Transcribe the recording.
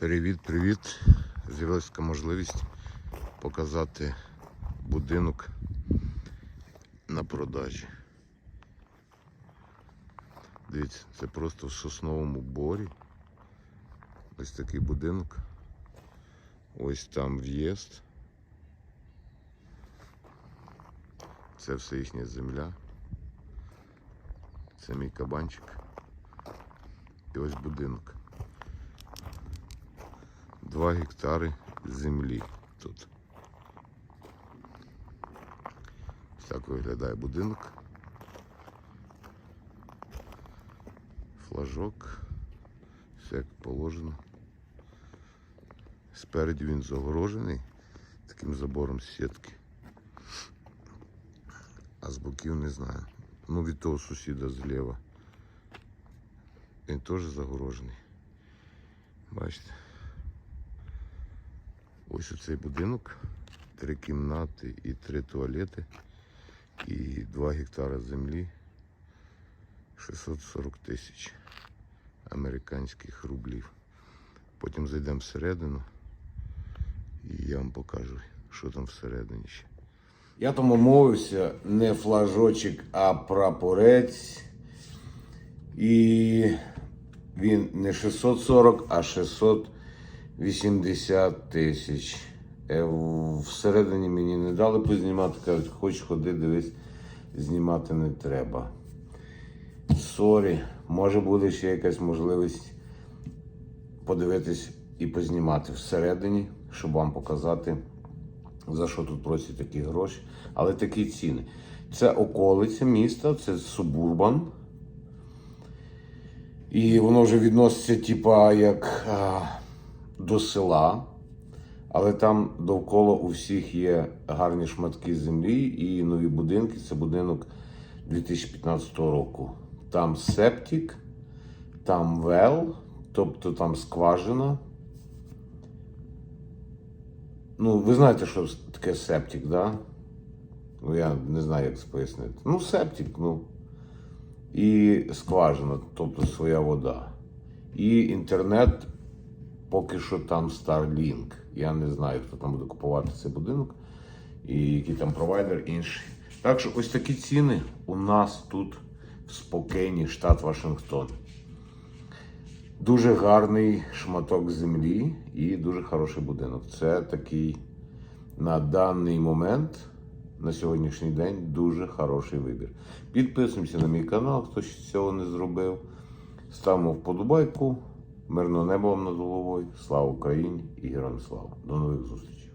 Привіт-привіт! З'явилася можливість показати будинок на продажі. Дивіться, це просто в сосновому борі. Ось такий будинок. Ось там в'їзд. Це все їхня земля. Це мій кабанчик. І ось будинок. Два гектари землі тут. Так виглядає будинок. Флажок. Все як положено. Спереді він загорожений таким забором сітки. А з боків не знаю. Ну від того сусіда зліва. Він теж загорожений. Бачите? Ось оцей будинок. Три кімнати і три туалети. І два гектара землі. 640 тисяч американських рублів. Потім зайдемо всередину і я вам покажу, що там всередині ще. Я тому мовився не флажочок, а прапорець. І він не 640, а 680 тисяч. Е, Всередині мені не дали познімати, кажуть, хоч ходи, дивись, знімати не треба. Сорі, може буде ще якась можливість подивитись і познімати всередині, щоб вам показати за що тут просять такі гроші, але такі ціни. Це околиця міста, це субурбан. І воно вже відноситься, типа, як до села. Але там довкола у всіх є гарні шматки землі і нові будинки. Це будинок 2015 року. Там септик, там вел, тобто там скважина. Ну, ви знаєте, що таке септик, да? Ну, я не знаю, як це пояснити. Ну, септик, ну. І скважина, тобто своя вода. І інтернет, поки що там Starlink. Я не знаю, хто там буде купувати цей будинок і який там провайдер інший. Так що ось такі ціни у нас тут в спокійні, штат Вашингтон. Дуже гарний шматок землі і дуже хороший будинок. Це такий на даний момент, на сьогоднішній день, дуже хороший вибір. Підписуємося на мій канал, хто ще цього не зробив. Ставимо вподобайку. Мирного неба вам над головою. Слава Україні і героям слава. До нових зустрічей.